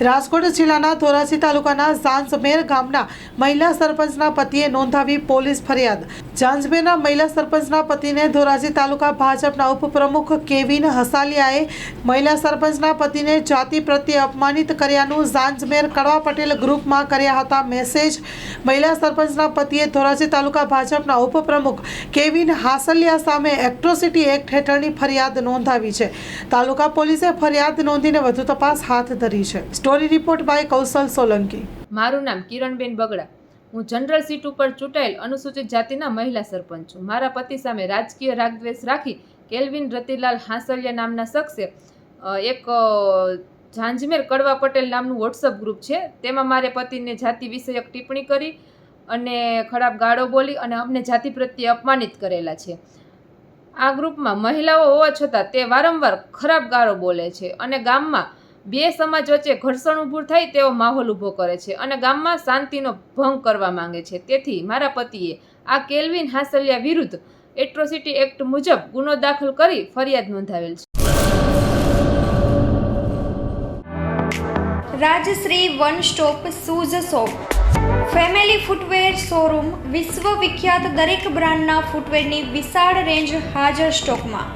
રાજકોટ જિલ્લાના ધોરાજી તાલુકાના ઝાંઝમેર ગામના મહિલા સરપંચના પતિએ નોંધાવી પોલીસ ફરિયાદ. ઝાંઝમેરના મહિલા સરપંચના પતિને ધોરાજી તાલુકા ભાજપના ઉપપ્રમુખ કેવિન હસાલિયાએ મહિલા સરપંચના પતિને જાતિ પ્રત્યે અપમાનિત કર્યાનું ઝાંઝમેર કડવા પટેલ ગ્રુપમાં કર્યા હતા મેસેજ. મહિલા સરપંચના પતિએ ધોરાજી તાલુકા ભાજપના ઉપપ્રમુખ કેવિન હાસલિયા સામે એક્ટ્રોસિટી એક્ટ હેઠળની ફરિયાદ નોંધાવી છે. તાલુકા પોલીસે ફરિયાદ નોંધીને વધુ તપાસ હાથ ધરી છે. Story report by Kaushal Solanki. મારું નામ કિરણબેન બગડા. હું જનરલ સીટ ઉપર ચૂંટાયેલ અનુસૂચિત જાતિના મહિલા સરપંચ છું. મારા પતિ સામે રાજકીય રાગદ્વેષ રાખી કેલ્વિન રતિલાલ હાંસલિયા નામના શખ્સે એક ઝાંઝમેર કડવા પટેલ નામનું વોટ્સઅપ ગ્રુપ છે. તેમાં મારે પતિને જાતિ વિષયક ટિપ્પણી કરી અને ખરાબ ગાળો બોલી અને અમને જાતિ પ્રત્યે અપમાનિત કરેલા છે. આ ગ્રુપમાં મહિલાઓ હોવા છતાં તે વારંવાર ખરાબ ગાળો બોલે છે અને ગામમાં બે સમાજ વચ્ચે ઘર્ષણ ઊભું થાય તેવો માહોલ ઊભો કરે છે અને ગામમાં શાંતિનો ભંગ કરવા માંગે છે. તેથી મારા પતિએ આ કેલ્વિન હાસલિયા વિરુદ્ધ એટ્રોસિટી એક્ટ મુજબ ગુનો દાખલ કરી ફરિયાદ નોંધાવેલ છે. Rajshri one stop shoes shop family footwear showroom વિશ્વ વિખ્યાત દરેક બ્રાન્ડના ફૂટવેરની વિશાળ રેન્જ હાજર સ્ટોકમાં.